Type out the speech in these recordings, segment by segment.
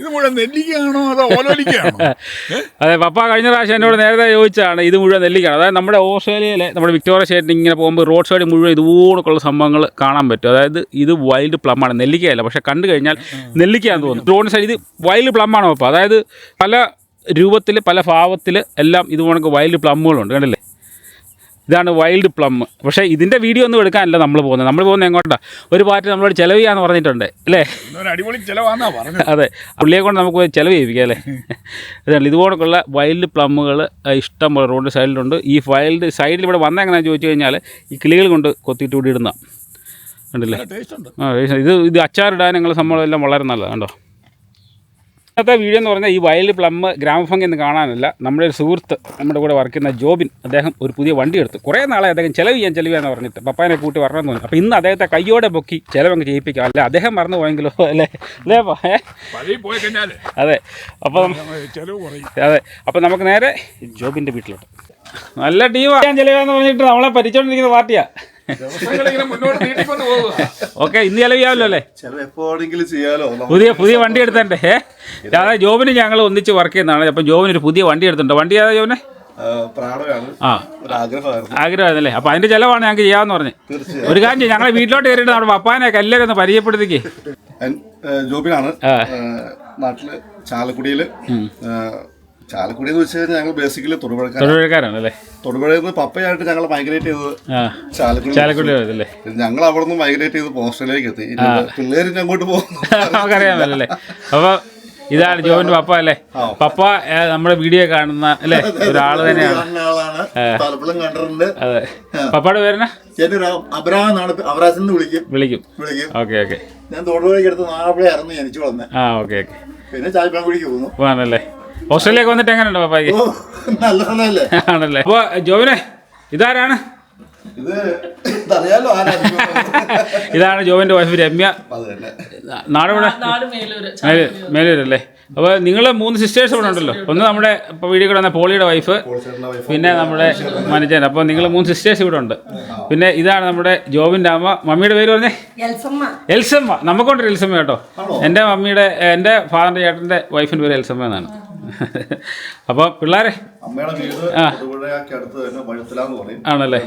ഇത് മുഴുവൻ നെല്ലിക്കാണോ അതോ ഓലോലിക്കാണോ അതെ പപ്പ കഴിഞ്ഞ പ്രാവശ്യം എന്നോട് നേരത്തെ ചോദിച്ചാണ് ഇത് മുഴുവൻ നെല്ലിക്കാണ് അതായത് നമ്മുടെ ഓസ്ട്രേലിയയിലെ നമ്മുടെ വിക്ടോറിയ സ്റ്റേറ്റിൽ ഇങ്ങനെ പോകുമ്പോൾ റോഡ് സൈഡ് മുഴുവൻ ഇതുപോലൊക്കെയുള്ള സംഭവങ്ങൾ കാണാൻ പറ്റും. അതായത് ഇത് വൈൽഡ് പ്ലമാണ് നെല്ലിക്കയല്ല പക്ഷെ കണ്ടു കഴിഞ്ഞാൽ നെല്ലിക്കയാന്ന് തോന്നുന്നു റോഡ് സൈഡ് ഇത് വൈൽഡ് പ്ലമ്മാണ് പപ്പ. അതായത് പല രൂപത്തിൽ പല ഭാവത്തിൽ എല്ലാം ഇതുപോലൊക്കെ വൈൽഡ് പ്ലമ്മുകളുണ്ട് കണ്ടില്ലേ? ഇതാണ് വൈൽഡ് പ്ലം പക്ഷേ ഇതിന്റെ വീഡിയോ ഒന്നും എടുക്കാനല്ല നമ്മൾ പോകുന്നത്. നമ്മൾ പോകുന്നത് എങ്ങോട്ടാ? ഒരു പാർട്ടി നമ്മളോട് ചിലവ് ചെയ്യാന്ന് പറഞ്ഞിട്ടുണ്ട് അല്ലേ? അടിപൊളി ചിലവാന്നാ പറഞ്ഞത്. അതെ. പുള്ളിയെ കൊണ്ട് നമുക്ക് ചിലവ് ചെയ്യിപ്പിക്കാം അല്ലേ? അതാണ് ഇതുപോലൊക്കെയുള്ള വൈൽഡ് പ്ലമ്മുകൾ ഇഷ്ടം പോലെ റോഡ് സൈഡിലുണ്ട് ഈ വൈൽഡ് സൈഡിൽ ഇവിടെ വന്ന എങ്ങനെയാണെന്ന് ചോദിച്ചു കഴിഞ്ഞാൽ ഈ കിളികൾ കൊണ്ട് കൊത്തിയിട്ട് കൂടി ഇടുന്ന. ഉണ്ടല്ലേ ആ ഇത് ഇത് അച്ചാറിടാൻ ഞങ്ങൾ സംഭവം എല്ലാം വളരെ നല്ലതാണ് കണ്ടോ? ഇന്നത്തെ വീഡിയോ എന്ന് പറഞ്ഞാൽ ഈ വയലിൽ പ്ലം ഗ്രാമഭംഗി എന്ന് കാണാനല്ല. നമ്മുടെ ഒരു സുഹൃത്ത് നമ്മുടെ കൂടെ വർക്ക് ചെയ്യുന്ന ജോബിൻ അദ്ദേഹം ഒരു പുതിയ വണ്ടി എടുത്തു കുറേ നാളെ അദ്ദേഹം ചിലവ് ചെയ്യാൻ ചിലവ് ചെയ്യാന്ന് പറഞ്ഞിട്ട് പപ്പാനെ കൂട്ടി വരണമെന്ന് തോന്നി അപ്പോൾ ഇന്ന് അദ്ദേഹത്തെ കയ്യോടെ പൊക്കി ചിലവങ്ങ് ചെയ്യിപ്പിക്കാം. അല്ല അദ്ദേഹം മറന്നു പോയെങ്കിലോ അല്ലേ? അല്ലേ അതെ. അപ്പം അതെ. അപ്പം നമുക്ക് നേരെ ജോബിന്റെ വീട്ടിലോട്ട്. നല്ല ടീമാണ് ചിലവാന്ന് പറഞ്ഞിട്ട് നമ്മളെ പരിച്ചോണ്ടിരിക്കുന്ന പാർട്ടിയാണ് ഓക്കെ ഇന്ന് ചെലവിയാവല്ലോ ചെയ്യാമല്ലോ അല്ലേ ചെയ്യാലോ. പുതിയ പുതിയ വണ്ടി എടുത്തണ്ടേ? ഏഹ് അതായത് ജോബിന് ഞങ്ങൾ ഒന്നിച്ച് വർക്ക് ചെയ്യുന്നതാണ്. അപ്പം ജോബിന് ഒരു പുതിയ വണ്ടി എടുത്തിട്ടുണ്ട്. വണ്ടി ഏതാ ജോബിനെ? ആഗ്രഹമായിരുന്നല്ലേ? അപ്പൊ അതിന്റെ ചെലവാണ് ഞങ്ങൾക്ക് ചെയ്യാന്ന് പറഞ്ഞു. ഒരു കാര്യം ഞങ്ങളെ വീട്ടിലോട്ട് കയറിയിട്ട് നമ്മുടെ പപ്പാനെ കല്ലേ ഒന്ന് പരിചയപ്പെടുത്തിക്കേ. ജോബിനാണ്. നാട്ടിൽ ചാലക്കുടിയിൽ ചാലക്കുടി എന്ന് വെച്ച് കഴിഞ്ഞാൽ ഞങ്ങൾ ബേസിക്കലി തൊടുപുഴക്കാർ അല്ലേ? തൊടുപുഴയിൽ നിന്ന് പപ്പയായിട്ട് ഞങ്ങൾ മൈഗ്രേറ്റ് ചെയ്തത് ചാലക്കുടി ചാലക്കുടി അല്ലേ ഞങ്ങൾ അവിടെ നിന്ന് മൈഗ്രേറ്റ് ചെയ്ത് പോസ്റ്റലിലേക്ക് എത്തി ഇനി പിള്ളേര് ഇനി അങ്ങോട്ട് പോകുന്നു. അപ്പൊ അപ്പോൾ ഇതാണ് ജോവിന്റെ പപ്പ അല്ലേ? പപ്പ നമ്മുടെ വീഡിയോ കാണുന്ന അല്ലേ? ഒരാൾ തന്നെയാണ്. അതെ. പപ്പയുടെ നിന്ന് വിളിക്കും. Okay okay. ഞാൻ തൊടുപുഴയ്ക്ക് അടുത്ത് നാളെ ഇറങ്ങി ജനിച്ചു ആ ഓക്കെ ഓക്കെ. പിന്നെ ചായപ്പാൻകുടിക്ക് പോകുന്നു. പോകാനല്ലേ ഓസ്ട്രേലിയക്ക് വന്നിട്ട് എങ്ങനെയുണ്ട് പപ്പായ്ക്ക്? നല്ല സമയല്ലേ? ആണല്ലേ. അപ്പൊ ജോബിനെ ഇതാരാണ്? ഇതാണ് ജോബിന്റെ വൈഫ് രമ്യ. നാടുവിടെ? മേലൂരല്ലേ. അപ്പോൾ നിങ്ങൾ മൂന്ന് സിസ്റ്റേഴ്സ് ഇവിടെ ഉണ്ടല്ലോ. ഒന്ന് നമ്മുടെ ഇപ്പോൾ വീഡിയോ കൂടെ വന്ന പോളിയുടെ വൈഫ്. പിന്നെ നമ്മുടെ മനുജൻ. അപ്പോൾ നിങ്ങൾ മൂന്ന് സിസ്റ്റേഴ്സ് ഇവിടെ ഉണ്ട്. പിന്നെ ഇതാണ് നമ്മുടെ ജോബിന്റെ അമ്മ മമ്മിയുടെ പേര് പറഞ്ഞേ? എൽസമ്മ. നമുക്കുണ്ട് എൽസമ്മ കേട്ടോ. എന്റെ മമ്മിയുടെ എന്റെ ഫാദറിന്റെ ചേട്ടന്റെ വൈഫിന്റെ പേര് എൽസമ്മ എന്നാണ്. അപ്പോൾ പിള്ളേരെ ആണല്ലേ?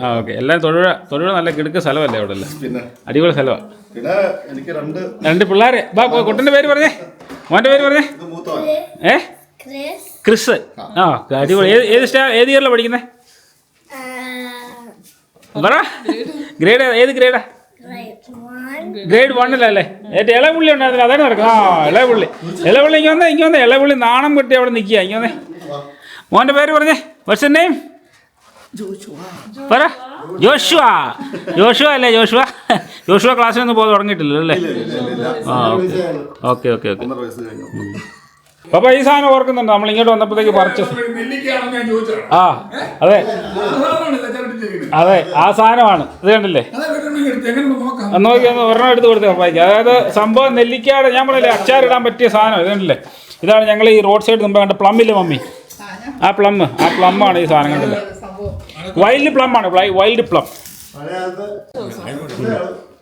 ആ ഓക്കെ. എല്ലാം തൊഴിൽ തൊഴിൽ നല്ല കിടുക്ക് സ്ഥലമല്ലേ അവിടെ അല്ലേ പിന്നെ? അടിപൊളി സ്ഥലമാണ് പിന്നെ എനിക്ക് രണ്ട് രണ്ട് പിള്ളേരെ. ബാ കുട്ടന്റെ പേര് പറഞ്ഞേ. മോന്റെ പേര് പറഞ്ഞേ. ഏ? ക്രിസ്. ആ. അടിപൊളി. ഏത് ഏത് സ്റ്റാ ഏത് ഇയറിലാണ് പഠിക്കുന്നത് പറ. ഗ്രേഡ് ഏത് ഗ്രേഡാ. ഗ്രേഡ് വണ്ണിലല്ലേ ഏറ്റവും ഇളപുള്ളി ഉണ്ടായിരുന്നില്ല. അതാണ് നടക്കും ആ ഇളപുള്ളി ഇളപുള്ളി ഇങ്ങനെ വന്നേ ഇങ്ങനെ വന്നേ. ഇളപുള്ളി നാണം കെട്ടി അവിടെ നിൽക്കുക. ഇങ്ങനെ വന്നേ. മോന്റെ പേര് പറഞ്ഞേ. വാട്സ് നെയിം പറ. ജോഷുവ. ജോഷുവ അല്ലേ? ജോഷുവ. ജോഷുവ ക്ലാസ്സിലൊന്നും പോകാൻ തുടങ്ങിയിട്ടില്ലല്ലേ ആ ആ ഓക്കെ. Okay okay. പപ്പ ഈ സാധനം ഓർക്കുന്നുണ്ട്? നമ്മൾ ഇങ്ങോട്ട് വന്നപ്പോഴത്തേക്ക് പറിച്ചു നെല്ലിക്കയാണെന്ന് ഞാൻ ചോദിച്ചതാണ്. ആ അതെ. അതെ ആ സാധനമാണ്. ഇത് കണ്ടില്ലേ? നോക്കാം. ഒന്ന് ഒരെണ്ണം എടുത്ത് കൊടുത്തേ പപ്പായ്ക്ക് അതായത് സംഭവം നെല്ലിക്കാട് ഞാൻ പറയില്ലേ അച്ചാറിടാൻ പറ്റിയ സാധനം ഇത് കണ്ടില്ലേ? ഇതാണ് ഞങ്ങൾ ഈ റോഡ് സൈഡ് മുമ്പ് കണ്ട പ്ലമ്മില്ല മമ്മി? ആ പ്ലം ആ പ്ലം ആണ് ഈ സാധനം കണ്ടില്ലേ? വൈൽഡ് പ്ലം ആണ് വൈൽഡ് പ്ലം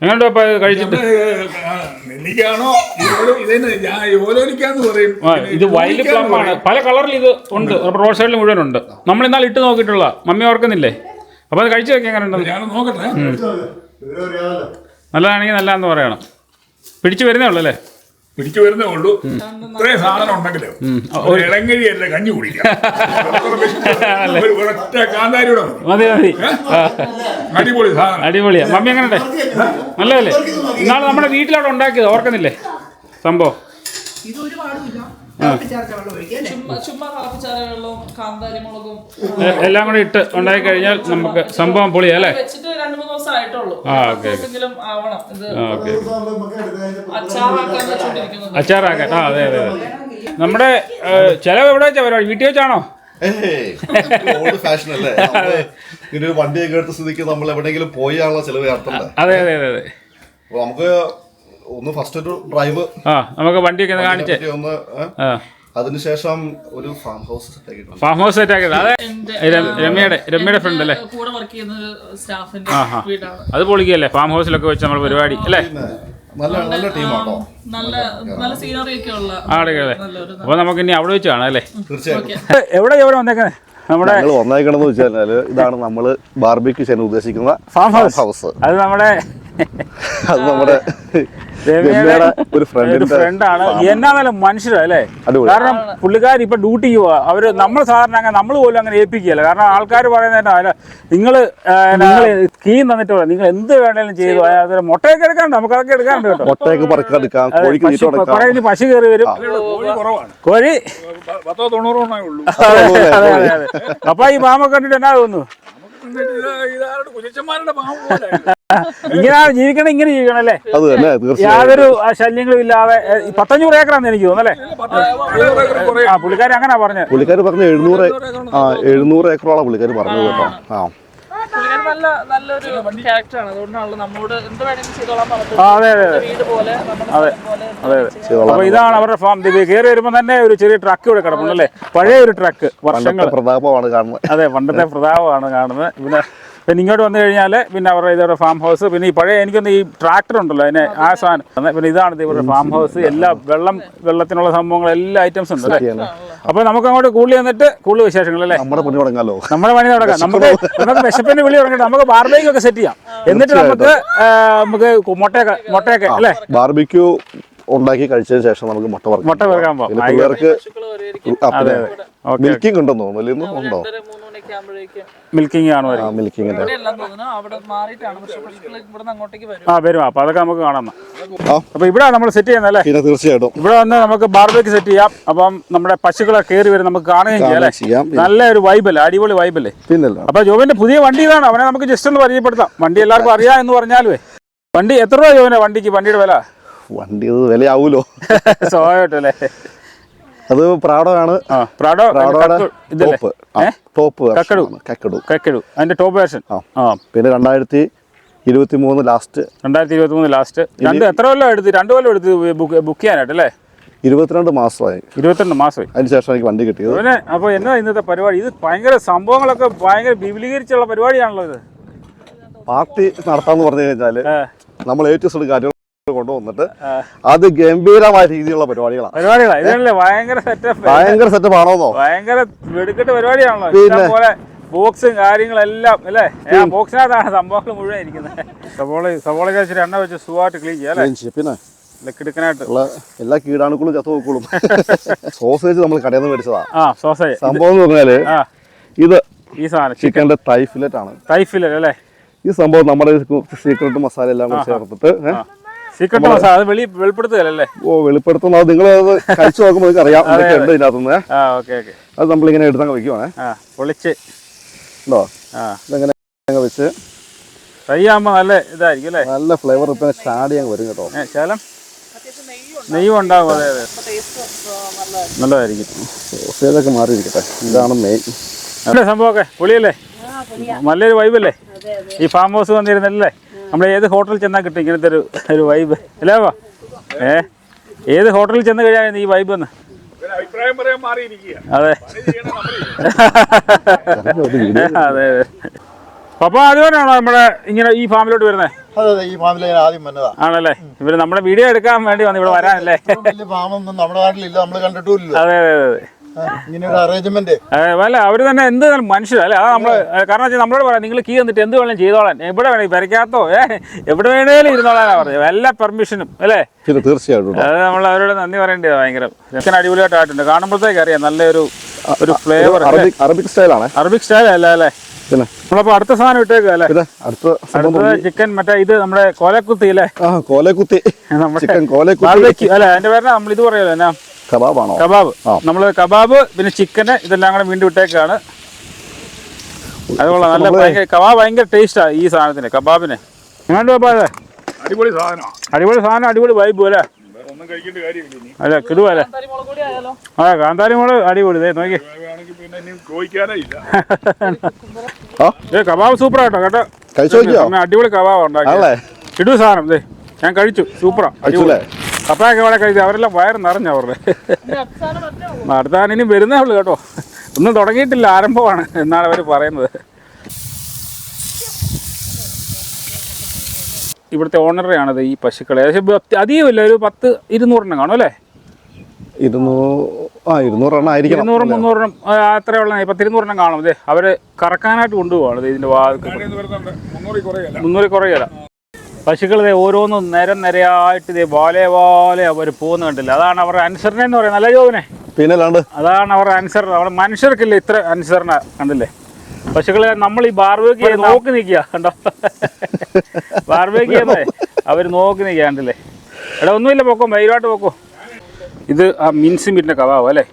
ഇത് കഴിച്ചിട്ട്? നെല്ലിക്കാണോ ഞാൻ പറയും. ഇത് വൈൽഡ് പ്ലം ആണ്. പല കളറിൽ ഇത് ഉണ്ട്. റോഡ് സൈഡിൽ മുഴുവൻ ഉണ്ട് നമ്മൾ ഇന്നാൾ ഇട്ട് നോക്കിയിട്ടുള്ള മമ്മി ഓർക്കുന്നില്ലേ? അപ്പൊ അത് കഴിച്ചു നോക്കി എങ്ങനെ ഉണ്ടെന്ന് നോക്കട്ടെ. നല്ലതാണെങ്കിൽ നല്ലതെന്ന് പറയണം. പിടിച്ചു വരുന്നേ ഉള്ളൂ അല്ലേ? പിടിച്ചു വരുന്നേ ഉള്ളൂ ഇത്രയും സാധനം ഉണ്ടെങ്കിലോ ഒരു ഇളങ്ങഴിയല്ല കഞ്ഞി കുടിക്കാം. ഒരു ഒരൊറ്റ കാന്താരിയുടെ. മതി. മതി അടിപൊളി സാധനം. അടിപൊളിയാ. മമ്മി എങ്ങനെ നല്ലതല്ലേ? ഇന്നാളെ നമ്മുടെ വീട്ടിലവിടെ ഉണ്ടാക്കിയത് ഓർക്കുന്നില്ലേ? സംഭവം. ഇത് ഒരുപാടുമില്ല എല്ലാം കൂടി ഇട്ട് ഉണ്ടാക്കി കഴിഞ്ഞാൽ നമുക്ക് സംഭവം പൊളി അല്ലേ അച്ചാറാക്കാൻ ആ അതെ അതെ അതെ. നമ്മുടെ ചെലവ് എവിടെ വെച്ചാ പരിപാടി? വീട്ടിൽ വെച്ചാണോ? വണ്ടിയൊക്കെ എടുത്ത സ്ഥിതിക്ക് നമ്മൾ എവിടെയെങ്കിലും പോയാണല്ലോ ചെലവ് നടത്തണ്ടേ അതെ അതെ അതെ നമുക്ക് ഒന്ന് ഫസ്റ്റ് ഒരു ഡ്രൈവ് ആ നമുക്ക് വണ്ടിയൊക്കെ ഒന്ന് കാണിച്ചേ. ഒന്ന്? ആ. അതിനുശേഷം ഒരു ഫാം ഹൗസ് സെറ്റ് ആക്കിയിട്ടുണ്ട്. ഫാം ഹൗസ് സെറ്റ് ആക്കിയത് അതെ. രമ്യയുടെ രമ്യയുടെ ഫ്രണ്ട് അല്ലേ? കൂടെ വർക്ക് ചെയ്യുന്ന സ്റ്റാഫിന്റെ ആഹാ. വീടാണ്. അത് പൊളിക്കല്ലേ ഫാം ഹൗസിലൊക്കെ വെച്ച് നമ്മൾ പരിപാടി അല്ലേ? നല്ല നല്ല ടീമാട്ടോ നല്ല നല്ല സീനറി ഒക്കെ ഉള്ള ആടുകളെ നല്ലൊരു നമുക്ക് ഇനി അവിടെ വെച്ച് കാണാം അല്ലേ? തീർച്ചയായും എവിടെ എവിടെ വന്നേക്കുന്നത് നമ്മുടെ വന്നേക്കണെന്ന് വെച്ചാൽ ഇതാണ് നമ്മൾ ബാർബിക്ക് ചെയ്യാൻ ഉദ്ദേശിക്കുന്ന ഫാം ഹൗസ് ഹൗസ് അത് നമ്മുടെ അത് നമ്മുടെ രമ്യയുടെ ഒരു ഫ്രണ്ടിന്റെ ഫ്രണ്ടാണ് എന്നാലും മനുഷ്യരാ അല്ലേ? കാരണം പുള്ളിക്കാർ ഇപ്പൊ ഡ്യൂട്ടിക്ക് പോവാ. അവർ നമ്മൾ സാധാരണ അങ്ങനെ നമ്മൾ പോലും അങ്ങനെ ഏൽപ്പിക്കുകയല്ല. കാരണം ആൾക്കാർ പറയുന്നത് അല്ല നിങ്ങൾ നിങ്ങൾ സ്കീം തന്നിട്ട് പറയാം നിങ്ങൾ എന്ത് വേണേലും ചെയ്തു. അത് മുട്ടയൊക്കെ എടുക്കാണ്ട് നമുക്ക് അതൊക്കെ എടുക്കാണ്ട് കേട്ടോ. മുട്ടയൊക്കെ പറിക്കെടുക്കാം കോഴിക്ക് പശു- കയറി വരും. കോഴി കുറവാണ് കോഴി? പ- പത്തോ തൊണ്ണൂറോ ഉള്ളൂ. അപ്പൊ ഈ മാമ കണ്ടിട്ട് എന്നാ തോന്നുന്നു? ഇങ്ങനെയാണ് ജീവിക്കണം ഇങ്ങനെ ജീവിക്കണം അല്ലേ അത് തന്നെ യാതൊരു ശല്യങ്ങളും ഇല്ലാതെ പത്തഞ്ഞൂറ് ഏക്കറാന്ന് എനിക്ക് തോന്നുന്നല്ലേ ആ പുള്ളിക്കാരി അങ്ങനെ പറഞ്ഞത്. പുള്ളിക്കാർ പറഞ്ഞ എഴുന്നൂറ് ആ എഴുന്നൂറ് ഏക്കറോളം പുള്ളിക്കാർ പറഞ്ഞത് കേട്ടോ. ആ. പുള്ളിക്കാരൻ നല്ല നല്ലൊരു ക്യാരക്ടറാണ് അതുകൊണ്ടാണല്ലോ നമ്മോട് എന്ത് വേണമെങ്കിലും ചെയ്തോളാൻ പറഞ്ഞത്. അതെ അതെ അതെ. വീട് പോലെ അതെ അതെ ചെയ്തോളാം. അപ്പൊ ഇതാണ് അവരുടെ ഫാം കയറി വരുമ്പോൾ തന്നെ ഒരു ചെറിയ ട്രക്ക് ഇവിടെ കിടപ്പുണ്ട് അല്ലേ? പഴയ ഒരു ട്രക്ക് വർഷങ്ങൾ പ്രതാപമാണ് കാണുന്നത്. അതെ പണ്ടത്തെ പ്രതാപമാണ് കാണുന്നത്. പിന്നെ പിന്നെ ഇങ്ങോട്ട് വന്നു കഴിഞ്ഞാൽ പിന്നെ അവരുടെ ഇതവരുടെ ഫാം ഹൗസ് പിന്നെ ഈ പഴയ എനിക്കൊന്ന് ഈ ട്രാക്ടർ ഉണ്ടല്ലോ അതിനെ ആ സാധനം. പിന്നെ ഇതാണ് ഇത് ഇവരുടെ ഫാം ഹൗസ് എല്ലാ വെള്ളം വെള്ളത്തിനുള്ള സംഭവങ്ങൾ എല്ലാ ഐറ്റംസ് ഉണ്ട് അല്ലേ. അപ്പൊ നമുക്ക് അങ്ങോട്ട് കൂടുതൽ വന്നിട്ട് കൂടുതൽ വിശേഷങ്ങൾ അല്ലേ? നമ്മുടെ പണി തുടങ്ങാലോ? നമ്മുടെ പണി തുടങ്ങാം. നമുക്ക് നമുക്ക് വിശപ്പിന്റെ വിളി തുടങ്ങട്ടെ. നമുക്ക് ബാർബേക്ക് ഒക്കെ സെറ്റ് ചെയ്യാം. എന്നിട്ട് നമുക്ക് നമുക്ക് മുട്ടയൊക്കെ മുട്ടയൊക്കെ അല്ലേ? ബാർബിക്യൂ ഉണ്ടാക്കി കഴിച്ചതിന് ശേഷം നമുക്ക് മുട്ട വറക്കാം. മുട്ട വറക്കാൻ പോകാം പിള്ളേർക്ക് മിൽക്കിംഗ് ഉണ്ടെന്ന് തോന്നുന്നു? ഉണ്ടോ? മിൽക്കിംഗ് ആകുമ്പോഴേക്കും ആ കാണുമായിരിക്കും മിൽക്കിങ്ങിന്റെ ആ വരും. അപ്പൊ അതൊക്കെ നമുക്ക് കാണാം അപ്പൊ ഇവിടെ നമ്മൾ സെറ്റ് ചെയ്യുന്നല്ലേ പിന്നെ തീർച്ചയായിട്ടും. ഇവിടെ വന്ന് നമുക്ക് ബാർബേക്ക് സെറ്റ് ചെയ്യാം. അപ്പം നമ്മുടെ പശുക്കളെ കയറി വരും. നമുക്ക് കാണുകയും ചെയ്യാം നല്ല ഒരു വൈബല്ലേ അടിപൊളി വൈബല്ലേ പിന്നല്ല. അപ്പൊ ജോബിന്റെ പുതിയ വണ്ടി ഇതാണ്. അവനെ നമുക്ക് ജസ്റ്റ് ഒന്ന് പരിചയപ്പെടുത്താം. വണ്ടി എല്ലാവർക്കും അറിയാം എന്ന് പറഞ്ഞാലുവേ. വണ്ടി എത്ര രൂപ ജോബിന്റെ വണ്ടിക്ക്? വണ്ടിയുടെ വില? വണ്ടി അത് വിലയാവൂലോ? സ്വാഭാവികമായിട്ടും അല്ലേ? അത് പ്രാഡോയാണ്. Prado top? ടോപ്പ് കക്കടു. കക്കടു. അതിന്റെ ടോപ്പ് വേർഷൻ ആ. പിന്നെ രണ്ടായിരത്തി ഇരുപത്തി മൂന്ന് ലാസ്റ്റ് രണ്ടായിരത്തി ഇരുപത്തി മൂന്ന് ലാസ്റ്റ് രണ്ട് എത്ര കൊല്ലം എടുത്ത് രണ്ട് കൊല്ലം എടുത്ത് ബുക്ക് ബുക്ക് ചെയ്യാനായിട്ട് അല്ലേ? ഇരുപത്തിരണ്ട് മാസമായി. ഇരുപത്തിരണ്ട് മാസമായി. അതിനുശേഷം എനിക്ക് വണ്ടി കിട്ടിയത്. പിന്നെ അപ്പോൾ എന്നാ ഇന്നത്തെ പരിപാടി? ഇത് ഭയങ്കര സംഭവങ്ങളൊക്കെ ഭയങ്കര വിപുലീകരിച്ചുള്ള പരിപാടിയാണല്ലോ ഇത്. പാർട്ടി നടത്താന്ന് പറഞ്ഞു കഴിഞ്ഞാൽ ഏ. നമ്മൾ ഏറ്റവും കാര്യങ്ങൾ കൊണ്ടുവന്നിട്ട് അത് ഗംഭീരമായ രീതിയിലുള്ള പരിപാടികളാണ് പരിപാടികളാണ് ഭയങ്കര സെറ്റപ്പ് ഭയങ്കര സെറ്റപ്പ് ആണോന്നോ? ഭയങ്കര വെടുക്കെട്ട് പരിപാടിയാണല്ലോ. പിന്നെ. പോലെ ബോക്സും കാര്യങ്ങളെല്ലാം അല്ലേ? ബോക്സിനകത്താണ് സംഭവങ്ങൾ മുഴുവൻ ഇരിക്കുന്നത്. സവോള സവോള കഴിച്ചിട്ട് എണ്ണ വെച്ച് സുഖമായിട്ട് ക്ലീൻ ചെയ്യാം പിന്നെ എല്ലാ കീടാണുക്കളും ചത്തു നോക്കുള്ളൂ സോസേജ് നമ്മൾ കടയിൽ നിന്ന് മേടിച്ചതാ. ആ സോസേജ് സംഭവം എന്ന് പറഞ്ഞാൽ ഇത് ഈ സാധനം ചിക്കൻ ചിക്കന്റെ തൈ ഫിലറ്റ് ആണ്. തൈഫില അല്ലേ? ഈ സംഭവം നമ്മുടെ സീക്രട്ട് മസാല എല്ലാം കൂടി ചേർത്തിട്ട് സീക്രട്ട് മസാല അത് വെളി വെളിപ്പെടുത്തുകയല്ലേ ഓ വെളിപ്പെടുത്തുന്ന അത് നിങ്ങൾ അത് കഴിച്ചു നോക്കുമ്പോൾ നിങ്ങൾക്ക് അറിയാം എന്തൊക്കെ ഉണ്ട് ഇതിനകത്തുനിന്ന് ആ ഓക്കെ ഓക്കെ. അത് നമ്മളിങ്ങനെ എടുത്തങ്ങ് വെക്കുവാണേ. ആ പൊളിച്ച്. ഉണ്ടോ? ആ. ഇതങ്ങനെ അങ്ങ് വെച്ച്. ഫ്രൈ ആകുമ്പോൾ നല്ല ഇതായിരിക്കും അല്ലേ? നല്ല ഫ്ലേവർ ഇപ്പം ചാടി അങ്ങ് വരും കേട്ടോ. ശേലം നെയ്യും ഉണ്ടാവും അതെ അതെ. നല്ലതായിരിക്കും. സോസേജൊക്കെ മാറിയിരിക്കട്ടെ. ഇതാണ് മെയിൻ. അല്ലേ സംഭവമൊക്കെ. പൊളിയല്ലേ? നല്ലൊരു വൈബല്ലേ ഈ ഫാം ഹൗസ് വന്നിരുന്നല്ലേ? നമ്മൾ ഏത് ഹോട്ടലിൽ ചെന്നാൽ കിട്ടും ഇങ്ങനത്തെ ഒരു ഒരു വൈബ് അല്ലേ വാ ഏ? ഏത് ഹോട്ടലിൽ ചെന്ന് കഴിയാൻ ഈ വൈബ് എന്ന് അതെ. അതെ അതെ. പപ്പ അതുകൊണ്ടാണോ നമ്മുടെ ഇങ്ങനെ ഈ ഫാമിലോട്ട് വരുന്നത് ഈ ഫാമിൽ ആദ്യം വന്നതാ. ആണല്ലേ? ഇവർ നമ്മുടെ വീഡിയോ എടുക്കാൻ വേണ്ടി വന്ന് ഇവിടെ വരാനല്ലേ? ഫാമൊന്നും നമ്മുടെ നാട്ടിലില്ല നമ്മൾ കണ്ടിട്ടില്ല അതെ അതെ അതെ. ഇങ്ങനെ ഒരു അറേഞ്ച്മെന്റ് അല്ല അവർ തന്നെ എന്ത് മനുഷ്യരല്ലേ അതാ നമ്മൾ കാരണം വെച്ചാൽ നമ്മളോട് പറയാം നിങ്ങൾ കീ എന്നിട്ട് എന്ത് വേണേലും ചെയ്തോളാൻ. എവിടെ വേണേ വരയ്ക്കാത്തോ ഏ? എവിടെ വേണേലും ഇരുന്നോളാനാ പറഞ്ഞത്. എല്ലാ പെർമിഷനും അല്ലേ? പിന്നെ തീർച്ചയായിട്ടും. അത് നമ്മൾ അവരോട് നന്ദി പറയേണ്ടത് ഭയങ്കര. ചിക്കൻ അടിപൊളിയായിട്ട് ആയിട്ടുണ്ട്. കാണുമ്പോഴത്തേക്ക് അറിയാം നല്ലൊരു ഒരു ഫ്ലേവർ അറബിക് സ്റ്റൈലാണ്. അറബിക് സ്റ്റൈൽ അല്ല അല്ലേ? പിന്നെ? നമ്മളപ്പോ അടുത്ത സാധനം ഇട്ടേക്കുക അല്ലേ? അടുത്ത ചിക്കൻ മറ്റേ ഇത് നമ്മുടെ കോലക്കുത്തി അല്ലേ? ആ കോലക്കുത്തി. നമ്മുടെ ചിക്കൻ കോലക്കുത്തി. അല്ല? അതിന്റെ പേരിന് നമ്മൾ ഇത് പറയുമല്ലോ എന്നാ? കബാബാണോ? കബാബ്. നമ്മൾ കബാബ് പിന്നെ ചിക്കന് ഇതെല്ലാം കൂടെ വീണ്ടും ഇട്ടേക്കാണ്. അതുകൊള്ളാം. നല്ല ഭയങ്കര കബാബ് ഭയങ്കര ടേസ്റ്റാ ഈ സാധനത്തിന് കബാബിന്. എങ്ങനെ അടിപൊളി സാധനം അടിപൊളി സാധനം അടിപൊളി വൈബ് അല്ലേ? വേറെ ഒന്നും കഴിക്കേണ്ട കാര്യമില്ല ഇനി. അല്ലേ കിടുവ അല്ലേ കാന്താരി മുളക് പൊടി ആ കാന്താരി മോൾ അടിപൊളി. ദേ നോക്കി. വേണമെങ്കിൽ പിന്നെ ഇനി ചോദിക്കാനേ ഇല്ല. ആ? ഏ കബാബ് സൂപ്പർ ആട്ടോ കേട്ടോ. കഴിച്ചു നോക്കിയോ അമ്മ അടിപൊളി കബാബ് ഉണ്ടാക്കി കിടു സാധനം ദേ ഞാൻ കഴിച്ചു. സൂപ്പറാ കഴിച്ചുല്ലേ? കപ്പയൊക്കെ ഇവിടെ കഴിച്ചു അവരെല്ലാം വയറ് നിറഞ്ഞു അവരുടെ. നടത്താൻ ഇനി വരുന്നേ ഉള്ളൂ കേട്ടോ. ഒന്നും തുടങ്ങിയിട്ടില്ല ആരംഭമാണ്. എന്നാണ് അവർ പറയുന്നത്. ഇവിടുത്തെ ഓണറാണത് ഈ പശുക്കളെ. ഏകദേശം അധികമില്ല ഒരു പത്ത് ഇരുന്നൂറെണ്ണം കാണും അല്ലേ? ഇരുന്നൂറ് മുന്നൂറെണ്ണം അത്രയുള്ള പത്ത് ഇരുന്നൂറെണ്ണം കാണും. അതെ അവർ കറക്കാനായിട്ട് കൊണ്ടുപോവാണ് ദേ ഇതിന്റെ വാതിൽ മുന്നൂറിൽ കുറയല്ല മുന്നൂറ് കുറയല്ല പശുക്കൾ ഓരോന്നും നിരം നിരയായിട്ട് ഇതേ വാലെ വാലെ അവർ പോകുന്ന കണ്ടില്ല. അതാണ് അവരുടെ അനുസരണ എന്ന് പറയുന്നത് അല്ല ജോവിനെ? പിന്നെ അതാണ് അവരുടെ അനുസരണ. അവിടെ മനുഷ്യർക്കില്ല ഇത്ര അനുസരണ കണ്ടില്ലേ? പശുക്കളെ നമ്മൾ ഈ ബാർബേക്ക് നോക്കി നിൽക്കുക കണ്ടോ? ബാർബേക്ക് ചെയ്യുന്നേ അവർ നോക്കി നിൽക്കുക കണ്ടില്ലേ? എടാ ഒന്നുമില്ല പൊക്കോ വൈകിട്ട് പൊക്കോ. ഇത് ആ മിൻസി മീറ്റിന്റെ കവാവ് അല്ലേ?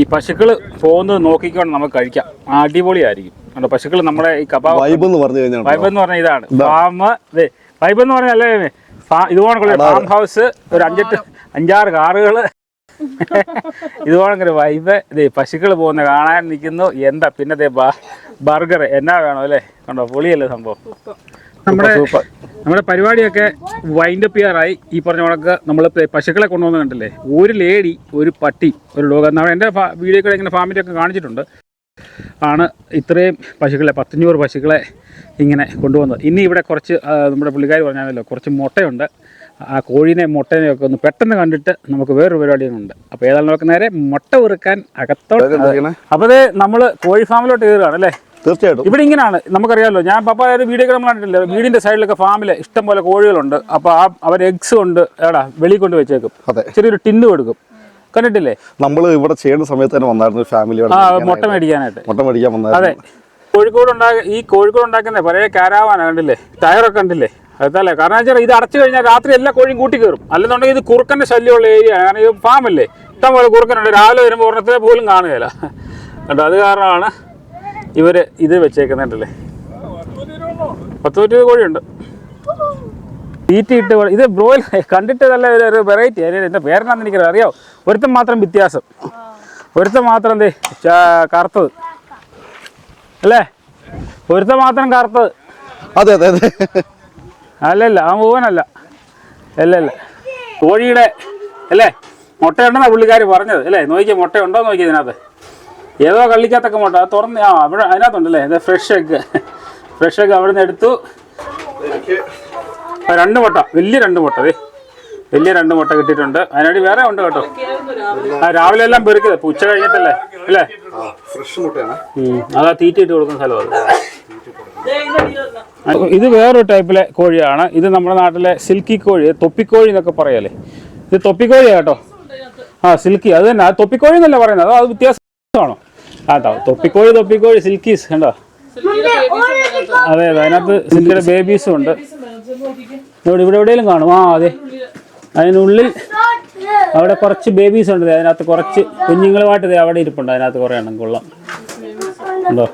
ഈ പശുക്കൾ പോകുന്നത് നോക്കിക്കൊണ്ട് നമുക്ക് കഴിക്കാം. അടിപൊളിയായിരിക്കും. കണ്ടോ പശുക്കൾ നമ്മുടെ ഈ കഥാവ് വൈബ് എന്ന് പറഞ്ഞു കഴിഞ്ഞാൽ വൈബ് എന്ന് പറഞ്ഞാൽ ഇതാണ് ഫാമ് അതെ വൈബ് എന്ന് പറഞ്ഞാൽ അല്ലേ ഇതുപോലെ ഫാം ഹൗസ് ഒരു അഞ്ചെട്ട് അഞ്ചാറ് കാറുകൾ ഇതുപോലൊരു വൈബ് ഇതേ പശുക്കൾ പോകുന്ന കാണാൻ നിൽക്കുന്നു എന്താ? പിന്നെ ദേ ബർഗർ എന്നാ വേണോ അല്ലേ? കണ്ടോ പൊളിയല്ലേ സംഭവം? നമ്മുടെ നമ്മുടെ പരിപാടിയൊക്കെ വൈൻഡ് അപ്പ് ചെയ്യാറായി. ഈ പറഞ്ഞ കണക്ക് നമ്മൾ പശുക്കളെ കൊണ്ടുവന്ന് കണ്ടില്ലേ? ഒരു ലേഡി ഒരു പട്ടി ഒരു ലോകം എന്റെ വീഡിയോ കൂടെ ഇങ്ങനെ ഫാമിലിയൊക്കെ കാണിച്ചിട്ടുണ്ട്. ആണ് ഇത്രയും പശുക്കളെ പത്തഞ്ഞൂറ് പശുക്കളെ ഇങ്ങനെ കൊണ്ടുവന്നത്. ഇനി ഇവിടെ കുറച്ച് നമ്മുടെ പുള്ളിക്കാർ പറഞ്ഞാലോ കുറച്ച് മുട്ടയുണ്ട്. ആ കോഴീനെ മുട്ടേനെയൊക്കെ ഒക്കെ ഒന്ന് പെട്ടെന്ന് കണ്ടിട്ട് നമുക്ക് വേറൊരു പരിപാടിയുണ്ട് അപ്പോൾ ഏതാണ് നമുക്ക് നേരെ മുട്ട വെറുക്കാൻ അകത്തോട്ട്? അപ്പോൾ അത് നമ്മൾ കോഴി ഫാമിലോട്ട് കയറുകയാണ് അല്ലേ? തീർച്ചയായിട്ടും. ഇവിടെ ഇങ്ങനെയാണ് നമുക്കറിയാമല്ലോ ഞാൻ പപ്പ ഒരു വീഡിയോ നമ്മൾ കണ്ടിട്ടില്ല? വീടിന്റെ സൈഡിലൊക്കെ ഫാമിൽ ഇഷ്ടം പോലെ കോഴികളുണ്ട്. അപ്പോൾ ആ അവർ എഗ്സ് കൊണ്ട് എടാ വെളി കൊണ്ട് വെച്ചേക്കും. ചെറിയൊരു ടിന്ന് കൊടുക്കും. കണ്ടിട്ടില്ലേ? നമ്മൾ ഇവിടെ ചെയ്യുന്ന സമയത്ത് തന്നെ വന്നായിരുന്നു ഫാമിലി മുട്ട മേടിക്കാനായിട്ട്. മുട്ട മേടിക്കാൻ അതെ. വന്നായിരുന്നു. കോഴിക്കോട് ഉണ്ടാകുന്ന ഈ കോഴിക്കോട് ഉണ്ടാക്കുന്ന പഴയ കാരാവാന കണ്ടില്ലേ? ടയറൊക്കെ കണ്ടില്ലേ? അതല്ലേ കാരണം വെച്ചാൽ ഇത് അടച്ചു കഴിഞ്ഞാൽ രാത്രി എല്ലാ കോഴിയും കൂട്ടി കയറും. അല്ലെന്നുണ്ടെങ്കിൽ ഇത് കുറുക്കന്റെ ശല്യമുള്ള ഏരിയ കാരണം ഇത് അല്ലേ? ഇഷ്ടം പോലെ കുറുക്കനുണ്ട്. രാവിലെ വരുമ്പോൾ ഒരെണ്ണത്തിനെ പോലും കാണുകയില്ല. കണ്ടോ? അത് കാരണമാണ് ഇവർ ഇത് വെച്ചേക്കുന്നുണ്ടല്ലേ? പത്ത് നൂറ്റി ഇരുപത് കോഴിയുണ്ട് തീറ്റിയിട്ട് ഇത് ബ്രോയിൽ കണ്ടിട്ട് നല്ല ഒരു- വെറൈറ്റി അതിന് എന്റെ പേരെന്നാന്ന് എനിക്കറിയാം. അറിയോ ഒരുത്തൻ മാത്രം വ്യത്യാസം. ഒരുത്തൻ മാത്രം എന്തേ കറുത്തത്. അല്ലേ? ഒരുത്തൻ മാത്രം കറുത്തത്. അതെ അതെ അതെ. അല്ലല്ല ആ മൂവനല്ല അല്ല അല്ല. കോഴിയുടെ അല്ലേ? മുട്ടയുണ്ടെന്നാ പുള്ളിക്കാർ പറഞ്ഞത് അല്ലേ? നോക്കിയ മുട്ടയുണ്ടോ നോക്കി ഇതിനകത്ത്. ഏതോ കള്ളിക്കകത്തൊക്കെ മുട്ട അത് തുറന്ന് ആ അവിടെ അതിനകത്തുണ്ടല്ലേ? ഇത് ഫ്രഷ് എഗ് ഫ്രഷ് എഗ് അവിടെ നിന്ന് എടുത്തു രണ്ട് മുട്ട വലിയ രണ്ട് മുട്ട അതെ വലിയ രണ്ട് മുട്ട കിട്ടിയിട്ടുണ്ട്. അതിനായിട്ട് വേറെ ഉണ്ട് കേട്ടോ. ആ രാവിലെ എല്ലാം പെറുക്കിയത്. ഇപ്പൊ ഉച്ച കഴിഞ്ഞിട്ടല്ലേ? അല്ലേ? അതാ തീറ്റ ഇട്ട് കൊടുക്കുന്ന സ്ഥലം അത്. ദേ ഇതിന്റെ അടിയിൽ വരണം. ഇത് വേറൊരു ടൈപ്പിലെ കോഴിയാണ്. ഇത് നമ്മുടെ നാട്ടിലെ സിൽക്കി കോഴി തൊപ്പിക്കോഴി എന്നൊക്കെ പറയല്ലേ? ഇത് തൊപ്പിക്കോഴിയാ കേട്ടോ. ആ സിൽക്കി. അത് തന്നെ. അത് തൊപ്പിക്കോഴി എന്നല്ല പറയുന്നത്? അത് അത് വ്യത്യാസമാണോ? ആട്ടോ കേട്ടോ തൊപ്പിക്കോഴി തൊപ്പിക്കോഴി സിൽക്കീസ്. കണ്ടോ. അതെ അതെ. അതിനകത്ത് സിൽക്കിയുടെ ബേബീസും ഉണ്ട്. ഇവിടെ എവിടെയെങ്കിലും കാണും. ആ അതെ. അതിനുള്ളിൽ അവിടെ കുറച്ച് ബേബീസ് ഉണ്ട് അതിനകത്ത് കുറച്ച് കുഞ്ഞുങ്ങളുമായിട്ട് അവിടെ ഇരിപ്പുണ്ട് അതിനകത്ത് കുറേ എണ്ണം കൊള്ളാം. ഉണ്ടോ?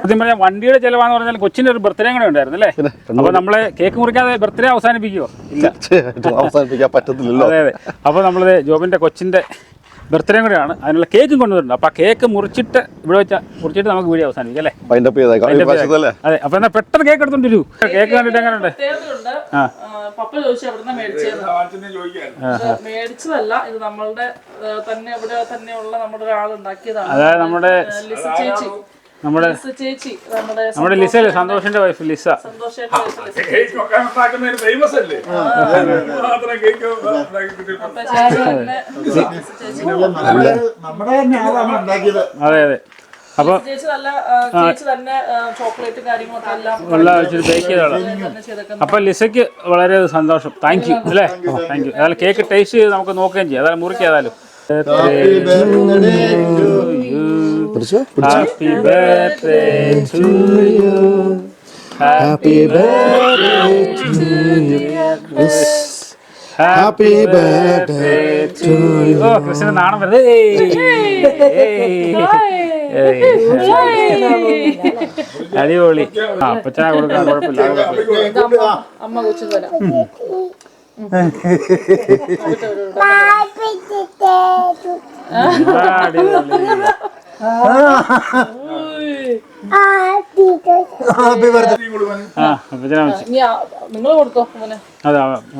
സത്യം പറഞ്ഞാൽ വണ്ടിയുടെ ചിലവാന്ന് പറഞ്ഞാൽ കൊച്ചിന്റെ ഒരു ബർത്ത്ഡേ കൂടെ ഉണ്ടായിരുന്നു അല്ലേ? അപ്പോൾ നമ്മളെ കേക്ക് മുറിക്കാതെ ബർത്ത്ഡേ അവസാനിപ്പിക്കുവോ? ഇല്ല അവസാനിപ്പിക്കാൻ പറ്റത്തില്ലല്ലോ. അതെ അതെ. അപ്പൊ നമ്മൾ ജോബിന്റെ കൊച്ചിന്റെ ബർത്ത്ഡേ കൂടെയാണ്. അതിനുള്ള കേക്കും കൊണ്ടുവരുന്നുണ്ട് അപ്പോൾ ആ കേക്ക് മുറിച്ചിട്ട് ഇവിടെ വെച്ചാൽ മുറിച്ചിട്ട് നമുക്ക് വീഡിയോ അവസാനിക്കും അല്ലേ? അതെ. അപ്പോൾ എന്നാൽ പെട്ടെന്ന് കേക്ക് എടുത്തോണ്ട് വരൂ. കേക്ക് കണ്ടിട്ട് എങ്ങനെ ഉണ്ട് ആ, പപ്പ ചോദിച്ചു എവിടുന്ന മേടിച്ചതെന്ന് ആറ്റിനെ ചോദിക്കാൻ ഇത് മേടിച്ചതല്ല ഇത് നമ്മളുടെ ആ, തന്നെ ഇവിടെ തന്നെയുള്ള നമ്മുടെ ഒരാൾ ഉണ്ടാക്കിയതാണ് അതായത് നമ്മുടെ ചേച്ചി. നമ്മുടെ ചേച്ചി നമ്മുടെ ലിസ അല്ലേ സന്തോഷിന്റെ വൈഫ് ലിസ. അതെ അതെ അപ്പൊ നല്ല ആ, തന്നെ ചോക്ലേറ്റ് കാര്യങ്ങളൊക്കെ എല്ലാം ഉള്ള വെച്ചിട്ട് ബേക്ക് ചെയ്തതാണ്. അപ്പൊ അപ്പോൾ ലിസയ്ക്ക് വളരെ സന്തോഷം. താങ്ക് യു അല്ലേ? താങ്ക് യു അതായത് കേക്ക് ടേസ്റ്റ് ചെയ്ത് നമുക്ക് നോക്കുകയും ചെയ്യാം. അതായത് മുറിക്കുക ഏതായാലും. Happy birthday to you happy birthday to you happy birthday to you ഓ കൃഷ്ണൻ നാണം വരുന്നത് അടിപൊളി ആ അപ്പച്ചാ കൊടുക്കാൻ കുഴപ്പമില്ല അമ്മ കൊച്ചു തരാം നിങ്ങൾ കൊടുത്തോ അതെ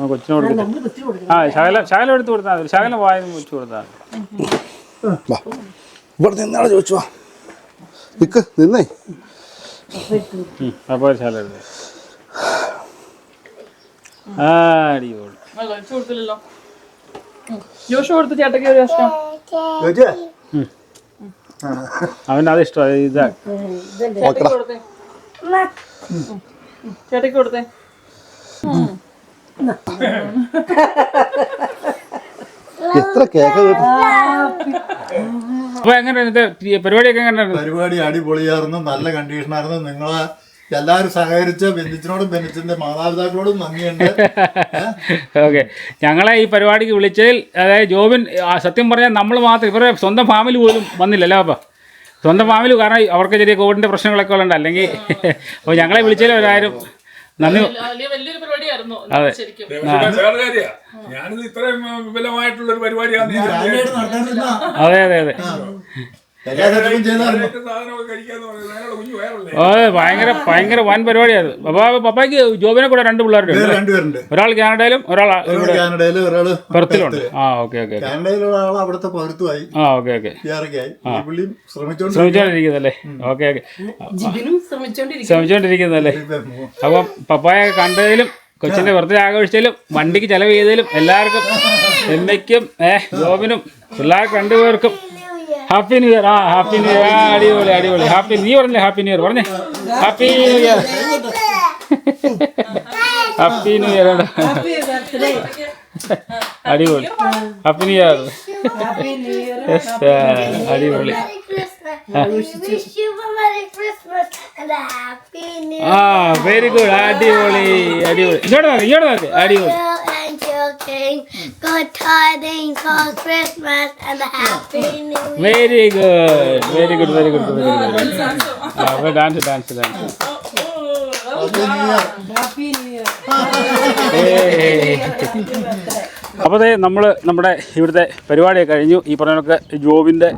കൊച്ചിന് കൊടുക്കട്ടെ ആ ശകലം ശകലം എടുത്ത് കൊടുത്താൽ മതി. ശകലം വായന വെച്ച് കൊടുത്താൽ ഇവിടെ ചോദിച്ചു വാ. നിക്ക് നിന്നേ. അപ്പോൾ ശകലം എടുത്ത്. അടിപൊളി. ജോഷ് കൊടുത്ത് ചേട്ടയ്ക്ക് ഒരു ചോദിച്ചേ അവന് അത് ഇഷ്ടമായി ഇതാ. ചേട്ടയ്ക്ക് കൊടുത്തേ എത്ര കേക്ക് അപ്പൊ എങ്ങനെ പരിപാടിയൊക്കെ എങ്ങനെ പരിപാടി അടിപൊളിയായിരുന്നു നല്ല കണ്ടീഷനായിരുന്നു നിങ്ങളെ എല്ലാവരും സഹകരിച്ച ബെന്നിച്ചിനോടും ബെന്നിച്ചിന്റെ മാതാപിതാക്കളോടും നന്ദിയുണ്ട്. ഓക്കെ. ഞങ്ങളെ ഈ പരിപാടിക്ക് വിളിച്ചതിൽ അതായത് ജോബിൻ സത്യം പറഞ്ഞാൽ നമ്മൾ മാത്രം ഇവരുടെ സ്വന്തം ഫാമിലി പോലും വന്നില്ലല്ലോ അപ്പം സ്വന്തം ഫാമിലി കാരണം അവർക്ക് ചെറിയ കോവിഡിന്റെ പ്രശ്നങ്ങളൊക്കെ ഉള്ളത് അല്ലെങ്കിൽ അപ്പോൾ ഞങ്ങളെ വിളിച്ചതിൽ ഒരാരും നന്ദി. അതെ. ഞാനിത് ഇത്രയും വിപുലമായിട്ടുള്ള ഒരു പരിപാടിയാണ് അതെ അതെ അതെ. ഭയങ്കര ഭയങ്കര വൻ പരിപാടിയാണ് അപ്പോൾ പപ്പായ്ക്ക് ജോബിനെ കൂടെ രണ്ട് പിള്ളേരുണ്ട് ഒരാൾ കാനഡയിലും ഒരാൾ കാനഡയിലും ഒരാൾ പെർത്തിലുണ്ട്. ആ ഓക്കെ ഓക്കെ കാനഡയിലുള്ള ആൾ അവിടുത്തെ പൗരത്വമായി. ആ ഓക്കെ ഓക്കെ. ശ്രമിച്ചോണ്ടിരിക്കുന്നല്ലേ? Okay okay. ജിബിനും ശ്രമിച്ചോണ്ടിരിക്കും ശ്രമിച്ചുകൊണ്ടിരിക്കുന്നല്ലേ അപ്പം പപ്പായ കണ്ടതിലും കൊച്ചിന്റെ ബർത്ത്ഡേ ആഘോഷിച്ചാലും വണ്ടിക്ക് ചെലവ് ചെയ്തതിലും എല്ലാവർക്കും എമ്മയ്ക്കും ഏഹ് ജോബിനും പിള്ളേർക്ക് രണ്ടുപേർക്കും ഹാപ്പി ന്യൂ ഇയർ ആ ഹാപ്പി ന്യൂ ഇയർ ആ അടിപൊളി അടിപൊളി. ഹാപ്പി നീ പറഞ്ഞേ ഹാപ്പി ന്യൂ ഇയർ പറഞ്ഞേ. Happy new year happy new year അടിപൊളി. ഹാപ്പി ന്യൂ ഇയർ അടിപൊളി. ആ വെരി ഗുഡ് അടിപൊളി അടിപൊളി. ഇങ്ങോട്ട് നോക്ക് ഇങ്ങോട്ട് നോക്ക്. അടിപൊളി. King. Good tidings for Christmas and a Happy New Year. Very good. Very good. Very good. Very good. Very good. Yeah, അപ്പോൾ dance, dance, dance. അപ്പോൾ അതെ നമ്മൾ നമ്മുടെ ഇവിടുത്തെ പരിപാടിയൊക്കെ കഴിഞ്ഞു ഈ പറഞ്ഞ കണക്ക് ജോബിന്റെ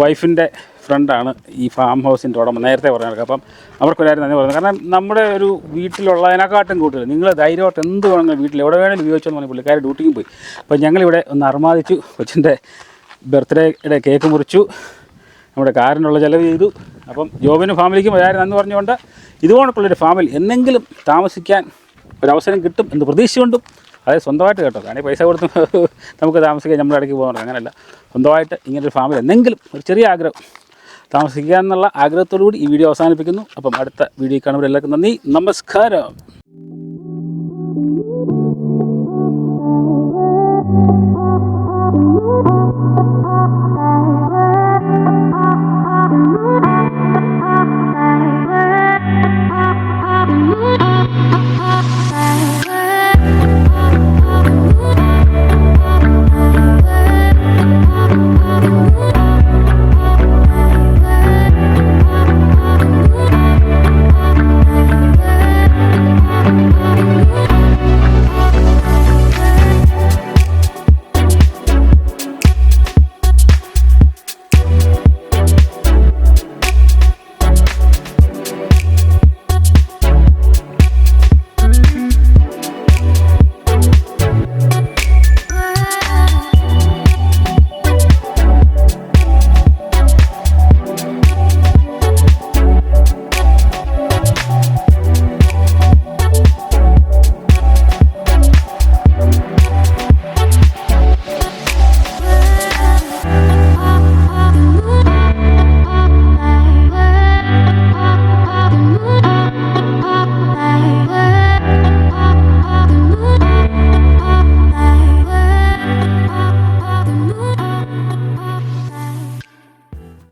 വൈഫിന്റെ ഫ്രണ്ടാണ് ഈ ഫാം ഹൗസിന്റെ ഉടമ. നേരത്തെ പറഞ്ഞത് അപ്പം അവർക്കൊരാരും നന്ദി പറയുന്നത് കാരണം നമ്മുടെ ഒരു വീട്ടിലുള്ളതിനെക്കാട്ടും കൂടുതൽ നിങ്ങൾ ധൈര്യമായിട്ട് എന്ത് വേണമെങ്കിലും വീട്ടിൽ എവിടെ വേണമെങ്കിലും ഉപയോഗിച്ചെന്ന് പറഞ്ഞ് പുള്ളിക്കാർ ഡ്യൂട്ടിക്ക് പോയി. അപ്പം ഞങ്ങളിവിടെ ഒന്ന് അർമാദിച്ചു. കൊച്ചിന്റെ ബർത്ത്ഡേയുടെ കേക്ക് മുറിച്ചു. നമ്മുടെ കാറിനുള്ള ചിലവ് ചെയ്തു. അപ്പം ജോബിനും ഫാമിലിക്കും ഒരായിരം നന്ദി പറഞ്ഞുകൊണ്ട് ഇതുപോലുള്ളൊരു ഫാമിലി എന്നെങ്കിലും താമസിക്കാൻ ഒരവസരം കിട്ടും എന്ന് പ്രതീക്ഷിച്ചുകൊണ്ടും അതായത് സ്വന്തമായിട്ട് കേട്ടോ. കാരണം പൈസ കൊടുത്ത് നമുക്ക് താമസിക്കാൻ നമ്മുടെ ഇടയ്ക്ക് പോകുന്നുണ്ട് അങ്ങനെയല്ല സ്വന്തമായിട്ട് ഇങ്ങനൊരു ഫാമിലി എന്തെങ്കിലും ഒരു ചെറിയ ആഗ്രഹം താമസിക്കുക എന്നുള്ള ആഗ്രഹത്തോടു കൂടി ഈ വീഡിയോ അവസാനിപ്പിക്കുന്നു. അപ്പം അടുത്ത വീഡിയോ കാണുമ്പോൾ എല്ലാവർക്കും നന്ദി. നമസ്കാരം.